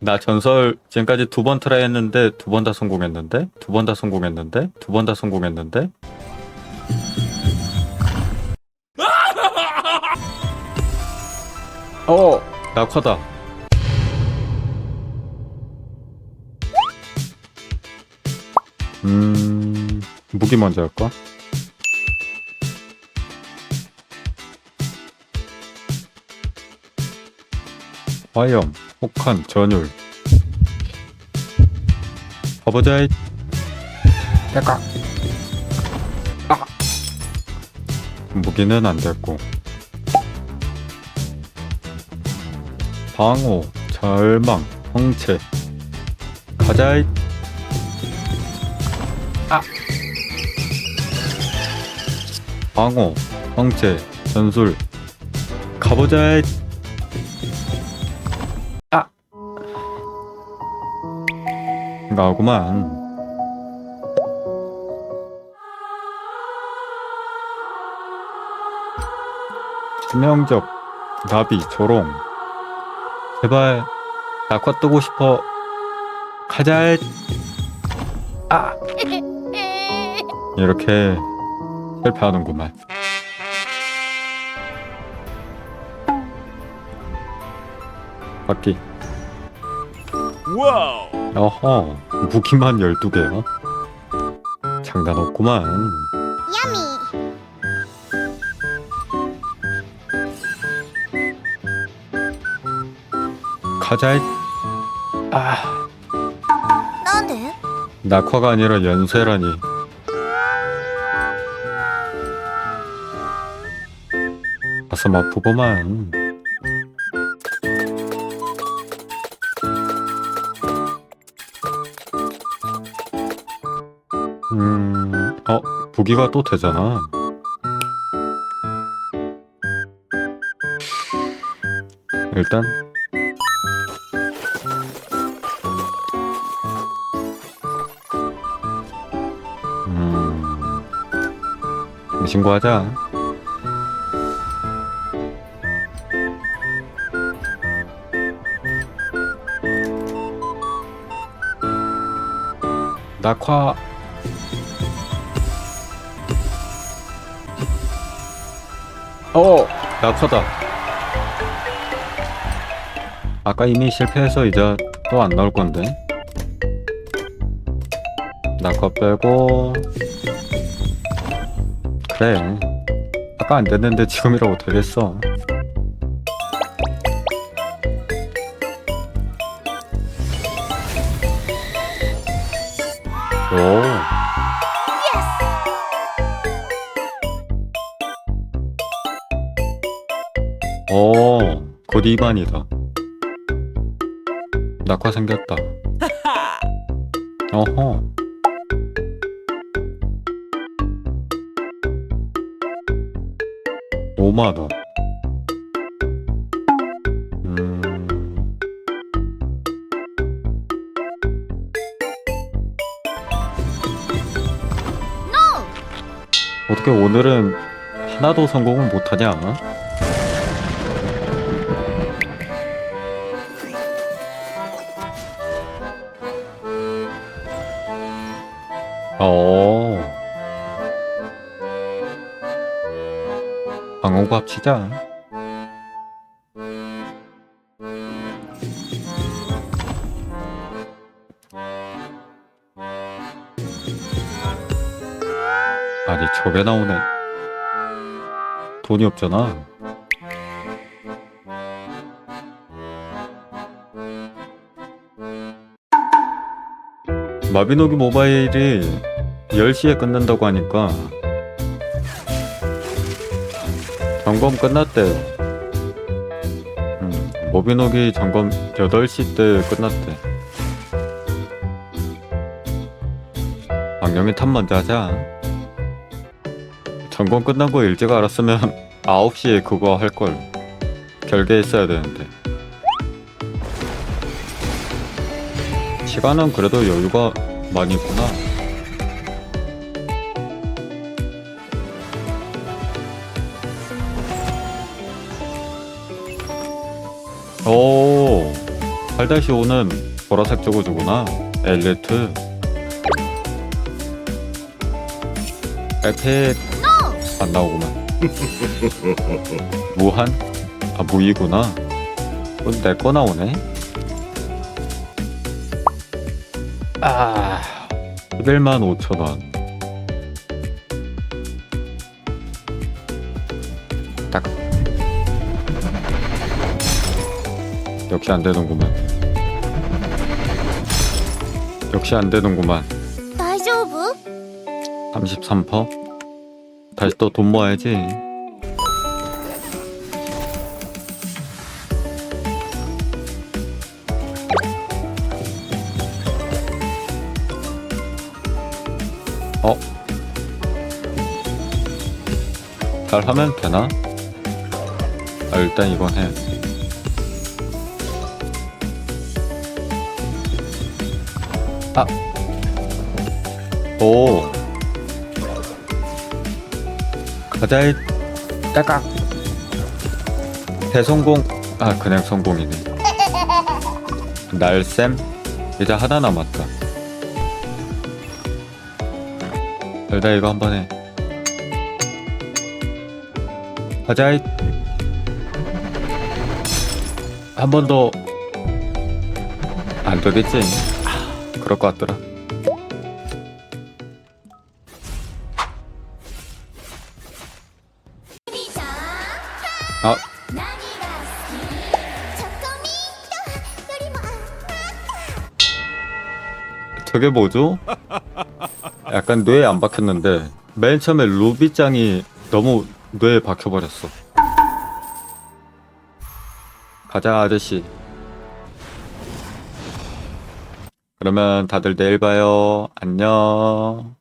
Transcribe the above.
나 전설 지금까지 두 번 트라이 했는데 두 번 다 성공했는데? 두 번 다 성공했는데? 두 번 다 성공했는데? 어. 낙화다. 음 무기 먼저 할까? 화염, 혹한, 전율. 가보자 이 내가 아. 무기는 안 됐고. 방호, 절망, 황체. 가자 이 아! 방호, 황체, 전술. 가보자 이 나오구만. 치명적 나비 조롱. 제발 낙화 뜨고 싶어. 가자. 아! 이렇게 실패하는구만. 바퀴 와우. 어허 무기만 12개야? 장난 없구만. 야미. 가자. 아. 나한테? 낙화가 아니라 연쇄라니. 가슴 아프구만 음... 어? 부기가 또 되잖아. 일단. 음... 신고하자. 낙화 어 낙화다. 아까 이미 실패해서 이제 또 안 나올 건데. 낙화 빼고. 그래. 아까 안 됐는데 지금이라고 되겠어. 오 오, 곧 2반이다. 낙화 생겼다. 어허. 오만원 음. 어떻게 오늘은 하나도 성공은 못하냐? 어. 방어구 합치자. 아니 저게 나오네. 돈이 없잖아. 마비노기 모바일이 10시에 끝난다고 하니까 점검 끝났대. 음, 모비노기 점검 8시 때 끝났대. 방영이 탑 먼저 하자. 점검 끝난 거 일찍 알았으면 9시에 그거 할걸. 결계했어야 되는데. 시간은 그래도 여유가 많이 있구나. 오. 8-5는 보라색 저거주구나 엘리트. 에펙 안 나오구만. 무한? 아 무이구나. 어, 내거 나오네. 아 11만 5천원. 딱 역시 안 되는구만 역시 안 되는구만 大丈夫 33%? 다시 또 돈 모아야지. 어? 잘 하면 되나? 아, 일단 이건 해. 아. 오. 가자이 따깍. 대성공. 아 그냥 성공이네. 날쌤 이제 하나 남았다. 일단 이거 한 번 해. 가자이. 한 번 더. 안 되겠지. 아, 그럴 것 같더라. 아. 저게 뭐죠? 약간 뇌에 안 박혔는데 맨 처음에 루비짱이 너무 뇌에 박혀버렸어. 가자 아저씨. 그러면 다들 내일 봐요. 안녕.